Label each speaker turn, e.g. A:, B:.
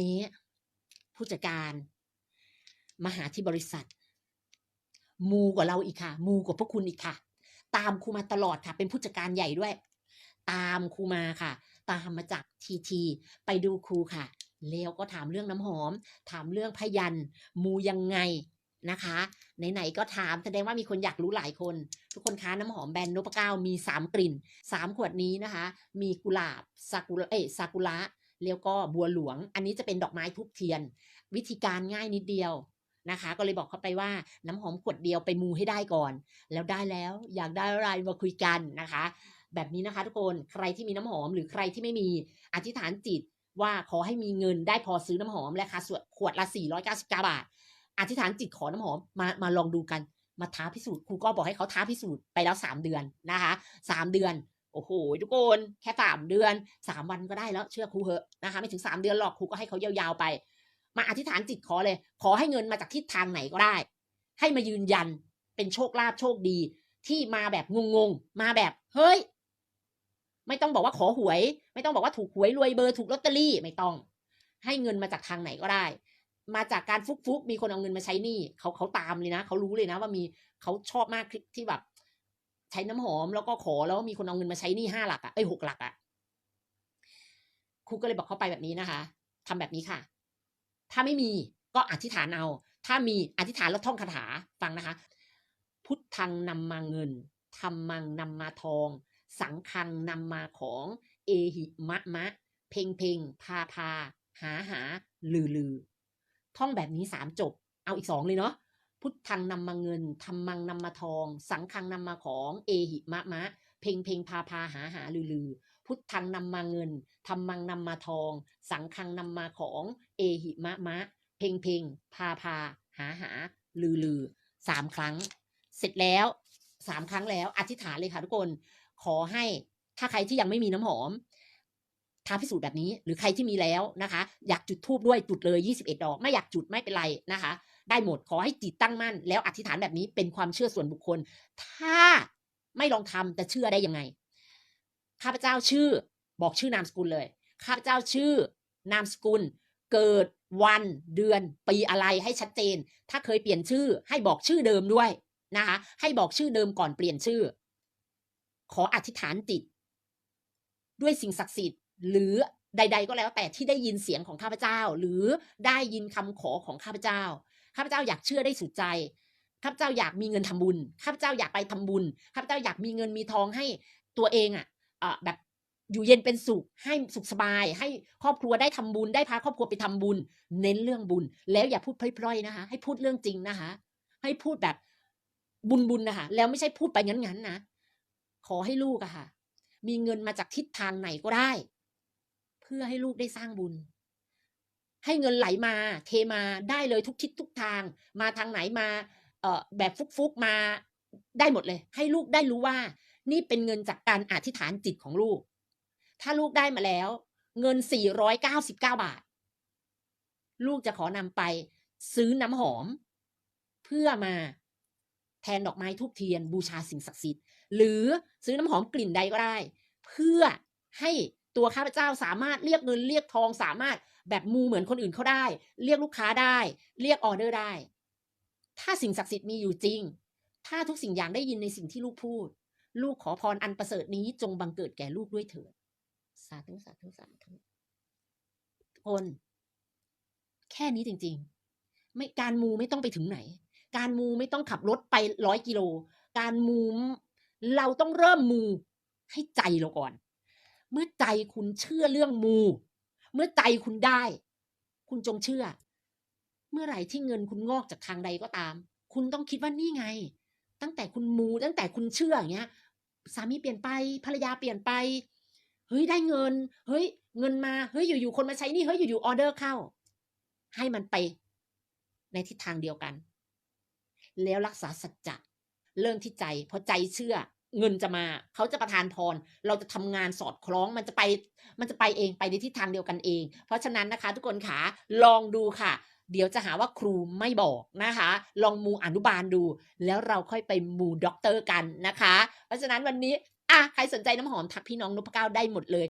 A: นี้ ผู้จัดการ มาหาที่บริษัท มูกว่าเราอีกค่ะ มูกว่าพวกคุณอีกค่ะ ตามครูมาตลอดค่ะ เป็นผู้จัดการใหญ่ด้วย ตามครูมาค่ะ ตามมาจากทีทีไปดูครูค่ะแล้วก็ถามเรื่องน้ำหอม ถามเรื่องพยัน มูยังไงนะคะ ไหนๆก็ถามแสดงว่ามีคนอยากรู้หลายคน ทุกคนคะน้ำหอมแบรนด์นพเก้ามี 3 กลิ่น 3 ขวดนี้นะคะ มีกุหลาบซากุระเอซากุระ แล้วก็บัวหลวง อันนี้จะเป็นดอกไม้ทุบเทียน วิธีการง่ายนิดเดียวนะคะ ก็เลยบอกเขาไปว่าน้ำหอมขวดเดียวไปมูให้ได้ก่อน แล้วได้แล้วอยากได้อะไรมาคุยกันนะคะ แบบนี้นะคะทุกคนใครที่มีน้ำหอมหรือใครที่ไม่มีอธิษฐานจิตว่าขอให้มีเงินได้พอซื้อน้ำหอมราคาส่วนขวดละ 499 บาท อธิษฐานจิตขอน้ำหอมมามาลองดูกันมาท้าพิสูจน์ครูก็บอกให้เขาท้าพิสูจน์ไปแล้ว 3 เดือนนะคะสามเดือน โอ้โหทุกคนแค่สามเดือนสามวันก็ได้แล้วเชื่อครูเหอะนะคะไม่ถึงสามเดือนหรอกครูก็ให้เขายาวๆไป มาอธิษฐานจิตขอเลย ขอให้เงินมาจากทิศทางไหนก็ได้ ให้มายืนยันเป็นโชคลาภโชคดี ที่มาแบบงงๆมาแบบเฮ้ย ไม่ต้องบอกว่าขอหวย ไม่ต้องบอกว่าถูกหวยรวยเบอร์ถูกลอตเตอรี่ไม่ต้อง ให้เงินมาจากทางไหนก็ได้ มาจากการฟุกฟุกๆมีคนเอาเงินมาใช้หนี้เขาเขาตามเลยนะเขารู้เลยนะว่ามีเขาชอบมากที่ที่แบบ ใช้น้ำหอมแล้วก็ขอแล้วมีคนเอาเงินมาใช้นี้ห้าหลักอะเอ้ยหกหลักอะครูก็เลยบอกเขาไปแบบนี้นะคะทำแบบนี้ค่ะ ถ้าไม่มีก็อธิษฐานเอา ถ้ามีอธิษฐานแล้วท่องคาถาฟังนะคะ พุทธังนำมาเงินธรรมังนำมาทอง สังคังนำมาของ เอหิมะมะ เพ่งเพ่งพาพาหาหาลือลือท่องแบบนี้สามจบ เอาอีกสองเลยเนาะ พุทธังนำมาเงินธรรมังนำมาทอง สังคังนำมาของ เอหิมะมะ เพ่งเพ่งพาพาหาหาลือลือ พุทธังนำมาเงินธรรมังนำมาทอง สังคังนำมาของ เอหิมะมะ เพ่งเพ่งพาพาหาหาลือลือสามครั้ง เสร็จแล้วสามครั้งแล้ว อธิษฐานเลยค่ะทุกคน ขอให้ถ้าใครที่ยังไม่มีน้ำหอมท้าพิสูจน์แบบนี้ หรือใครที่มีแล้วนะคะ อยากจุดทูบด้วยจุดเลย 21 ดอก ไม่อยากจุดไม่เป็นไรนะคะ ได้หมดขอให้จิตตั้งมั่น แล้วอธิษฐานแบบนี้เป็นความเชื่อส่วนบุคคล ถ้าไม่ลองทำจะเชื่อได้ยังไง ข้าพเจ้าชื่อ บอกชื่อนามสกุลเลย ข้าพเจ้าชื่อนามสกุล เกิดวันเดือน ปีอะไรให้ชัดเจน ถ้าเคยเปลี่ยนชื่อ ให้บอกชื่อเดิมด้วยนะคะให้บอกชื่อเดิมก่อนเปลี่ยนชื่อ ขออธิษฐานจิตด้วยสิ่งศักดิ์สิทธิ์ หรือใด ๆ ก็แล้วแต่ที่ได้ยินเสียงของข้าพเจ้า หรือได้ยินคำขอของข้าพเจ้า ข้าพเจ้าอยากเชื่อได้สุดใจข้าพเจ้าอยากมีเงินทำบุญข้าพเจ้าอยากไปทำบุญข้าพเจ้าอยากมีเงินมีทองให้ตัวเองอะเอ่อแบบอยู่เย็นเป็นสุขให้สุขสบาย ให้ครอบครัวได้ทำบุญได้พาครอบครัวไปทำบุญ เน้นเรื่องบุญ แล้วอย่าพูดพล่อยๆนะคะ ให้พูดเรื่องจริงนะคะ ให้พูดแบบบุญบุญๆนะคะ แล้วไม่ใช่พูดไปงั้นๆนะขอให้ลูกอะค่ะ มีเงินมาจากทิศทางไหนก็ได้ เพื่อให้ลูกได้สร้างบุญ ให้เงินไหลมาเทมาได้เลยทุกทิศทุกทาง มาทางไหนมาเอ่อแบบฟุกๆมาได้หมดเลย ให้ลูกได้รู้ว่า นี่เป็นเงินจากการอธิษฐานจิตของลูก ถ้าลูกได้มาแล้ว เงิน 499 บาท ลูกจะขอนำไปซื้อน้ำหอม เพื่อมาแทนดอกไม้ทูบเทียนบูชาสิ่งศักดิ์สิทธิ์ หรือซื้อน้ำหอมกลิ่นใดก็ได้ เพื่อให้ ตัวข้าพเจ้าสามารถเรียกเงินเรียกทองสามารถแบบมูเหมือนคนอื่นเขาได้ เรียกลูกค้าได้ เรียกออเดอร์ได้ ถ้าสิ่งศักดิ์สิทธิ์มีอยู่จริง ถ้าทุกสิ่งอย่างได้ยินในสิ่งที่ลูกพูด ลูกขอพรอันประเสริฐนี้จงบังเกิดแก่ลูกด้วยเถิดสาธุสาธุสาธุคนแค่นี้จริง ๆ ไม่การมูไม่ต้องไปถึงไหน การมูไม่ต้องขับรถไปร้อยกิโล การมู เราต้องเริ่มมูให้ใจเราก่อน เมื่อใจคุณเชื่อเรื่องมู เมื่อใจคุณได้ คุณจงเชื่อ เมื่อไหร่ที่เงินคุณงอกจากทางใดก็ตาม คุณต้องคิดว่านี่ไง ตั้งแต่คุณมูตั้งแต่คุณเชื่ออย่างเงี้ยสามีเปลี่ยนไปภรรยาเปลี่ยนไปเฮ้ยได้เงิน เฮ้ย เงินมาเฮ้ยอยู่ๆคนมาใช้นี่เฮ้ยอยู่ๆออเดอร์เข้า ให้มันไป ในทิศทางเดียวกัน แล้วรักษาสัจจะเริ่มที่ใจ เพอใจเชื่อ เงินจะมาเขาจะประทานพรเราจะทำงานสอดคล้องมันจะไปมันจะไปเองไปในทิศทางเดียวกันเอง เพราะฉะนั้นนะคะ ทุกคนขาลองดูค่ะ เดี๋ยวจะหาว่าครูไม่บอกนะคะ ลองมูอนุบาลดู แล้วเราค่อยไปมูด็อกเตอร์กันนะคะ เพราะฉะนั้นวันนี้อะใครสนใจน้ำหอมทักพี่น้องนพเก้าได้หมดเลย